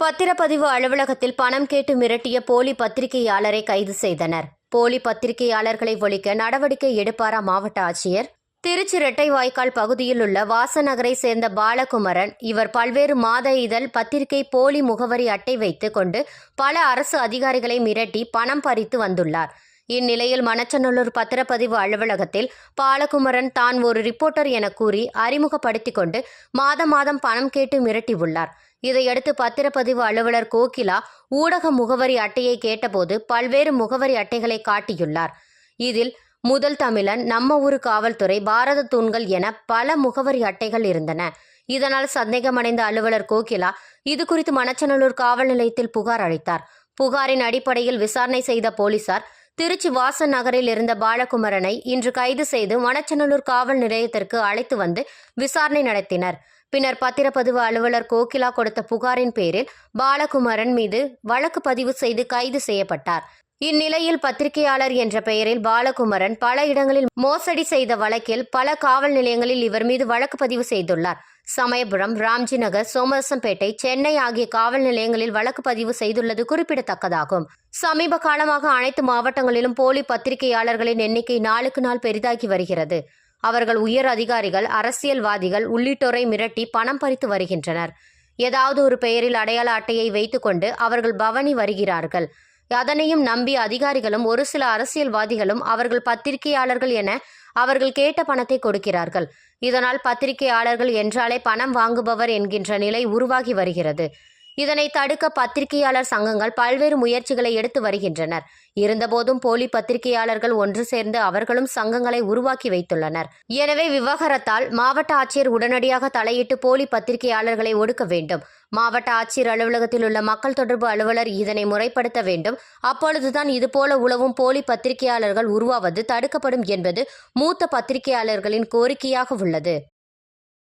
பத்திரப்பதிவு அலுவலகத்தில் பணம் கேட்டு மிரட்டிய போலி பத்திரிகையாளரை கைது செய்தனர். போலி பத்திரிகையாளர்களை ஒழிக்க நடவடிக்கை எடுப்பாரா மாவட்ட ஆட்சியர்? திருச்சி இரட்டைவாய்க்கால் பகுதியில் உள்ள வாசநகரை சேர்ந்த பாலகுமரன் இவர் பல்வேறு மாத இதழ் பத்திரிகை போலி முகவரி அட்டை வைத்து கொண்டு பல அரசு அதிகாரிகளை மிரட்டி பணம் பறித்து வந்துள்ளார். இந்நிலையில் மணச்சநல்லூர் பத்திரப்பதிவு அலுவலகத்தில் பாலகுமரன் தான் ஒரு ரிப்போர்ட்டர் என கூறி அறிமுகப்படுத்திக் கொண்டு மாதம் மாதம் பணம் கேட்டு மிரட்டியுள்ளார் இதையடுத்து பத்திரப்பதிவு அலுவலர் கோகிலா ஊடக முகவரி அட்டையை கேட்டபோது பல்வேறு முகவரி அட்டைகளை காட்டியுள்ளார். இதில் முதல் தமிழன் நம்ம ஊரு காவல்துறை பாரத தூண்கள் என பல முகவரி அட்டைகள் இருந்தன. இதனால் சந்தேகமடைந்த அலுவலர் கோகிலா இது குறித்து மணச்சநல்லூர் காவல் நிலையத்தில் புகார் அளித்தார். புகாரின் அடிப்படையில் விசாரணை செய்த போலீசார் திருச்சி வாசன் நகரில் இருந்த பாலகுமரனை இன்று கைது செய்து மணச்சநல்லூர் காவல் நிலையத்திற்கு அழைத்து வந்து விசாரணை நடத்தினர். பின்னர் பத்திரப்பதிவு அலுவலர் கோகிலா கொடுத்த புகாரின் பேரில் பாலகுமரன் மீது வழக்கு பதிவு செய்து கைது செய்யப்பட்டார். இந்நிலையில் பத்திரிகையாளர் என்ற பெயரில் பாலகுமரன் பல இடங்களில் மோசடி செய்த வழக்கில் பல காவல் நிலையங்களில் இவர் மீது வழக்கு பதிவு செய்துள்ளார். சமயபுரம் ராம்ஜி நகர் சோமரசம்பேட்டை சென்னை ஆகிய காவல் நிலையங்களில் வழக்கு பதிவு செய்துள்ளது குறிப்பிடத்தக்கதாகும். சமீப காலமாக அனைத்து மாவட்டங்களிலும் போலி பத்திரிகையாளர்களின் எண்ணிக்கை நாளுக்கு நாள் பெரிதாகி வருகிறது. அவர்கள் உயர் அதிகாரிகள் அரசியல்வாதிகள் உள்ளிட்டோரை மிரட்டி பணம் பறித்து வருகின்றனர். ஏதாவது ஒரு பெயரில் அடையாள அட்டையை வைத்துக்கொண்டு அவர்கள் பவனி வருகிறார்கள். அதனையும் நம்பி அதிகாரிகளும் ஒரு சில அரசியல்வாதிகளும் அவர்கள் பத்திரிகையாளர்கள் என அவர்கள் கேட்ட பணத்தை கொடுக்கிறார்கள். இதனால் பத்திரிகையாளர்கள் என்றாலே பணம் வாங்குபவர் என்கின்ற நிலை உருவாகி வருகிறது. இதனை தடுக்க பத்திரிகையாளர் சங்கங்கள் பல்வேறு முயற்சிகளை எடுத்து வருகின்றனர். இருந்தபோதும் போலி பத்திரிகையாளர்கள் ஒன்று சேர்ந்து அவர்களும் சங்கங்களை உருவாக்கி வைத்துள்ளனர். எனவே விவகாரத்தால் மாவட்ட ஆட்சியர் உடனடியாக தலையிட்டு போலி பத்திரிகையாளர்களை ஒடுக்க வேண்டும். மாவட்ட ஆட்சியர் அலுவலகத்தில் உள்ள மக்கள் தொடர்பு அலுவலர் இதனை முறைப்படுத்த வேண்டும். அப்பொழுதுதான் இதுபோல உழவும் போலி பத்திரிகையாளர்கள் உருவாவது தடுக்கப்படும் என்பது மூத்த பத்திரிகையாளர்களின் கோரிக்கையாக உள்ளது.